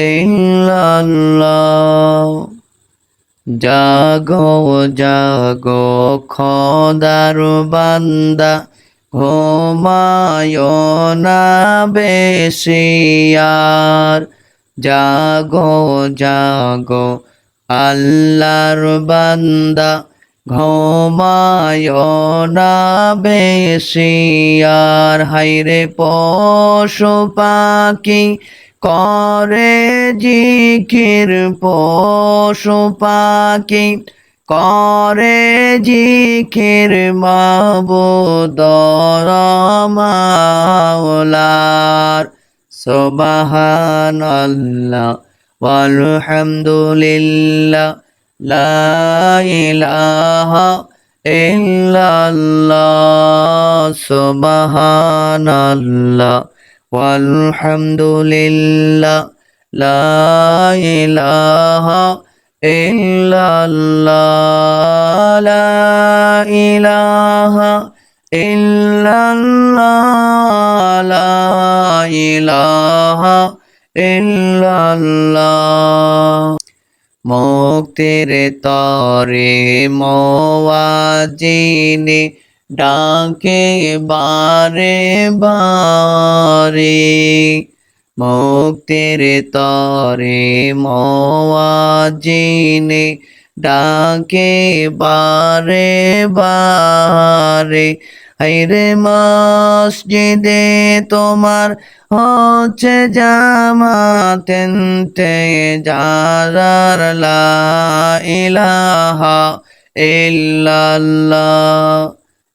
ইল্লাল্লাহ। জাগো জাগো, খোদার বান্দা, ঘুমায় না বেশি আর। জাগো জাগো, আল্লাহর বান্দা, ঘুমায় না বেশি আর। হাইরে পশু পাখি করে জিকির পশু পাখি করে জিকির মাবুদরমাওলার সুবহানাল্লাহ walhamdulillah la ilaha illallah subhanallah walhamdulillah la ilaha illallah la ilaha illallah la ilaha ইল্লাল্লাহ মুক্তির তরে মোয়াজিনে ডাকে বারে বারে, মুক্তির তরে মোয়াজিনে ডাকে বারে বারে হাইরে মসজিদে তোমার হচ্ছে জামাতেন্তে যারার লা ইলাহা ইল্লাল্লাহ।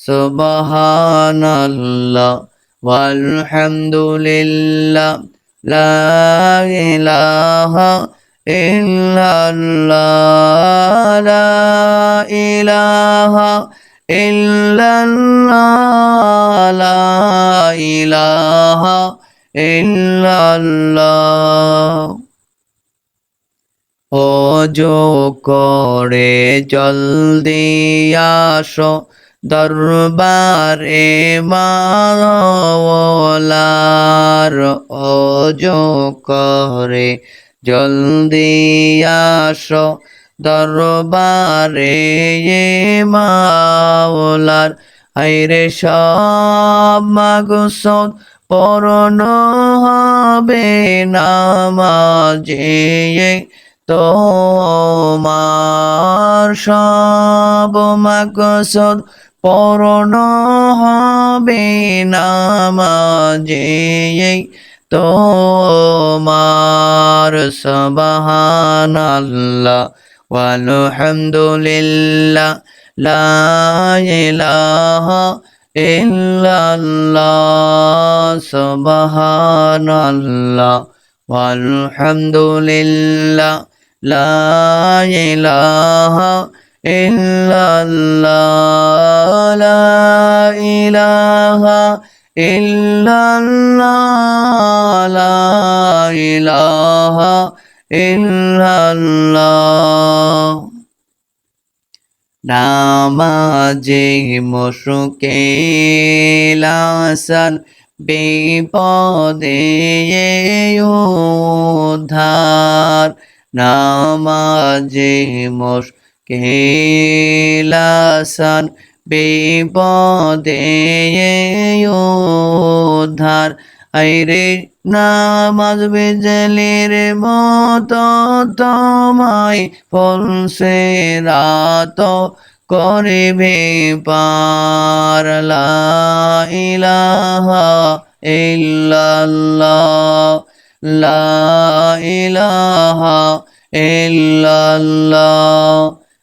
illallah subhanallah walhamdulillah la ilaha illallah la ilaha illallah la ilaha illallah ওজো করে জলদি আসো দরবারে মাওলার ওজো করে জলদি আসো দরবারে মাওলার। আইরে সব মাগুসদ পরন হবে নামাজে। তোমার সব মাকসদ পরন হবে নামাজে তোমার সবহানাল্লাহ walhamdulillah la ilaha illallah subhanallah walhamdulillah la ilaha illallah la ilaha illallah la ilaha illallah নামাজে মশুকে লাসান বিপদে উদ্ধার নামাজে মশুকে লাসান বিপদে উদ্ধার। আইরে নামাজ বিজলির মতো তোমায় ফলসে রাত করিবে পার। লা ইলাহা ইল্লাল্লাহ। লা ইলাহা ইল্লাল্লাহ।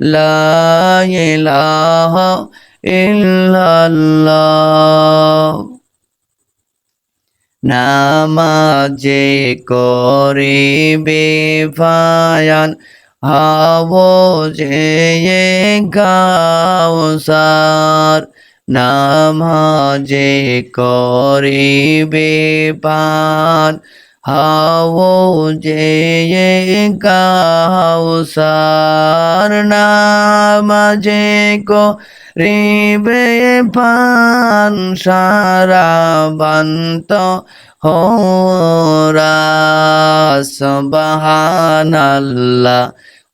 walhamdulillah la ilaha illallah নামাজে করিবে ফায়ান হাবো যে গাওসার নামাজে করিবে পান হাবো যে গাওসার নামাজে করিবে পান সারা বান্ত হোরা সুবহানাল্লাহ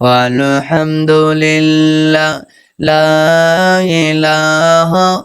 walhamdulillah la ilaha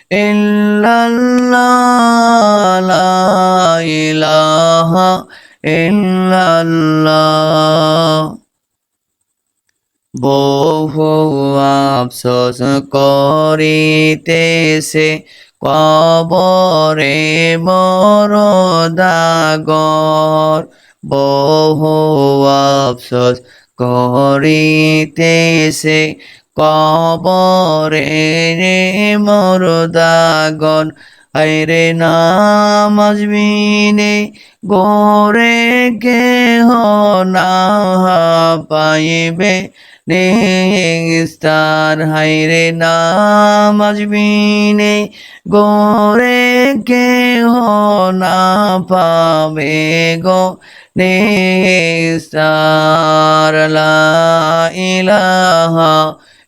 illallah la ilaha illallah বহু আফসোস করিতেছে কবরে মরদাগর বহু আফসোস করিতেছে কবরে রে মরদাগন আইরে নামাজ বিনে গোরে কেহ না পাইবে নিস্তার। হাইরে নামাজ বিনে গোরে কেহ না পাবে গো নিস্তার। লা ইলাহা